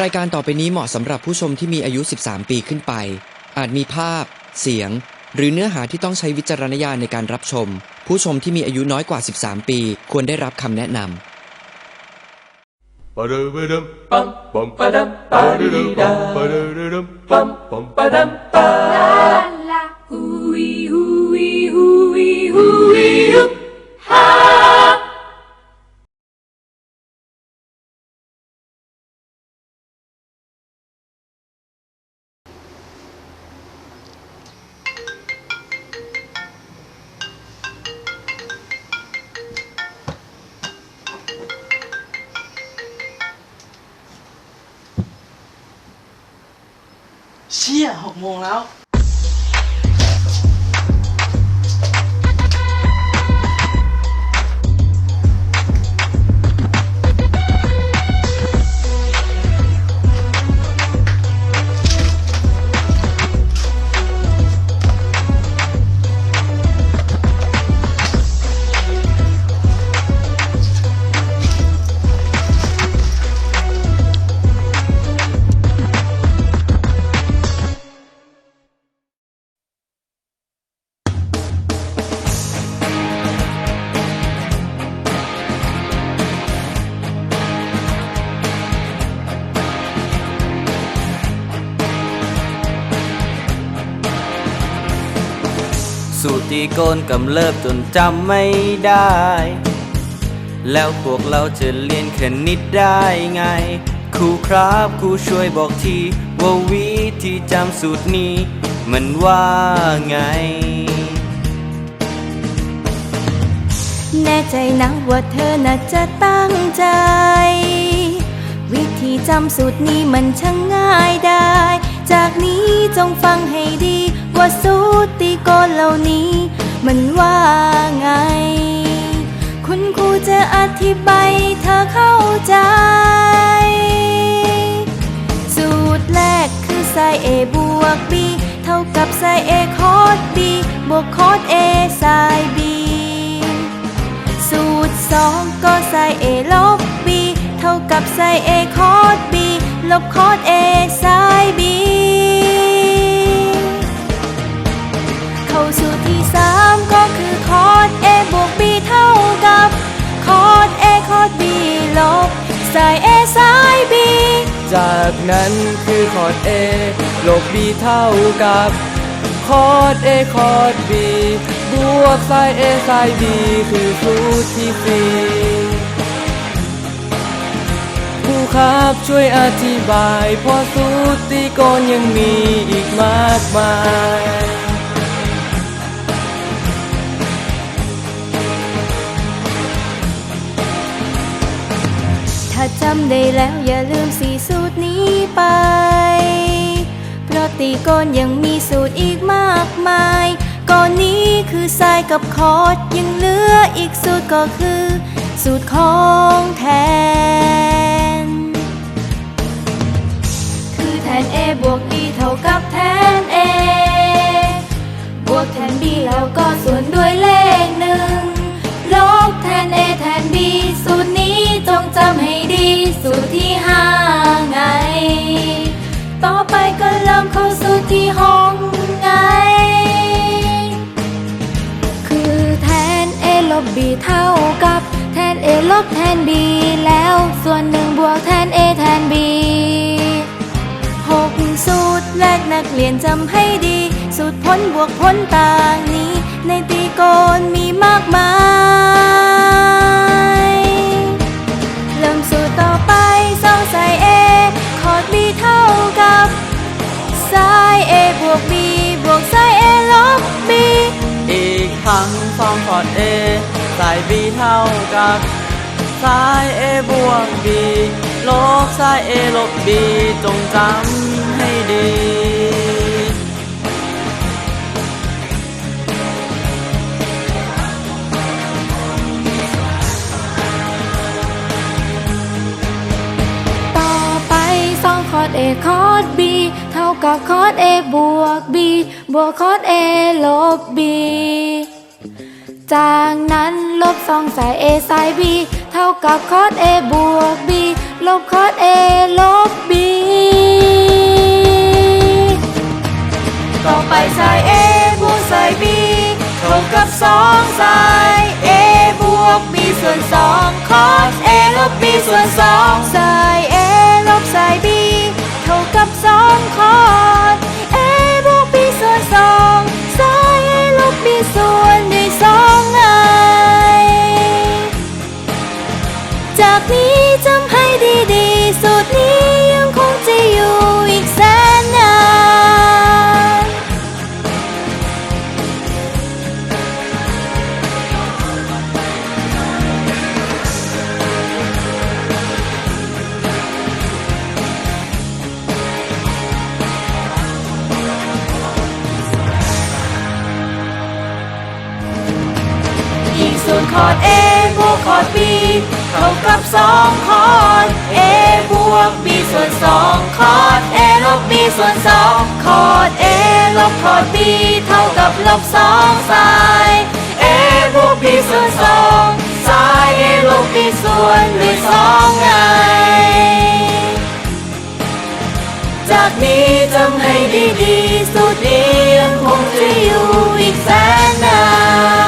รายการต่อไปนี้เหมาะสำหรับผู้ชมที่มีอายุ 13 ปีขึ้นไป อาจมีภาพ เสียง หรือเนื้อหาที่ต้องใช้วิจารณญาณในการรับชม ผู้ชมที่มีอายุน้อยกว่า 13 ปี ควรได้รับคำแนะนำ Ba-da-ba-dum, bum, bum, ba-dum, ba-da-da-dum, ba-da-da-dum, bum, bum, ba-dum, ba. เชี่ยหกโมงแล้ว สูตรตีโกนกำเริบจนจำไม่ได้ แล้วพวกเราจะเรียนคณิตได้ไง ครูครับครูช่วยบอกที ว่าวิธีจำสูตรนี้ มันว่าไง แน่ใจนะว่าเธอน่าจะตั้งใจ วิธีจำสูตรนี้มันช่างง่ายได้ จากนี้จงฟังให้ดี ว่าสูตรตีโกนเหล่านี้ มันว่าไง คุณครูจะอธิบายให้เธอเข้าใจ สูตรแรกคือไซเอบวก b เท่ากับไซเอคอส b บวกคอส a ไซ b สูตรสองก็ไซเอลบ b เท่ากับไซเอคอส b ลบคอส a ไซ จากนั้นคือคอร์ด A ลบ B เท่ากับคอร์ด A คอร์ด B บวกไซน์ A ไซน์ B คือสูตรที่สี่ครูครับช่วยอธิบายเพราะสูตรตีโกนยังมีอีกมากมาย ถ้าจำได้แล้วอย่าลืมสีสูตรนี้ไป เพราะตีโกนยังมีสูตรอีกมากมายก่อนนี้คือทรายกับคอร์ดยังเหลืออีกสูตรก็คือ สูตรของแทน คือแทน A บวก B เท่ากับแทน A บวกแทน B แล้วก็ส่วนด้วยเลข B เท่ากับแทน A ลบแทน B แล้วส่วนหนึ่งบวกแทน A แทน B หกสูตรแรกนักเรียนจำให้ดี สูตรพ้นบวกพ้นต่างนี้ ในตีโกนมีมากมาย เริ่มสูตรต่อไปสองใส่ A คอร์ด B เท่ากับไซน์ A บวก B บวกไซน์ A ลบ B อีกครั้งสองคอร์ด A สาย B เท่ากับสาย A บวก B ลบสาย A ลบ B จงจำให้ดีต่อไปสองคอร์ด A คอร์ด B เท่ากับคอร์ด A บวก B บวกคอร์ด A ลบ B จากนั้นลบสองสาย a สาย b เท่ากับคอส a บวก b ลบคอส a ลบ b ต่อไปสาย a บวกสาย b เท่ากับสองสาย a บวก b ส่วนสองคอส a ลบ b ส่วนสองสาย a ลบสาย b เท่ากับสองคอส อีกส่วนคอร์ด A บวกคอร์ด B เท่ากับ2คอร์ด A บวก B ส่วน2คอร์ด A ลบ B ส่วน2คอร์ด A ลบคอร์ด B เท่ากับลบ2ไซน์ A บวก B ส่วน2ไซน์ A ลบ B ส่วนด้วย2ไง จากนี้จำให้ดีๆสูตรนี้ยังคงจะอยู่อีกแสนนาน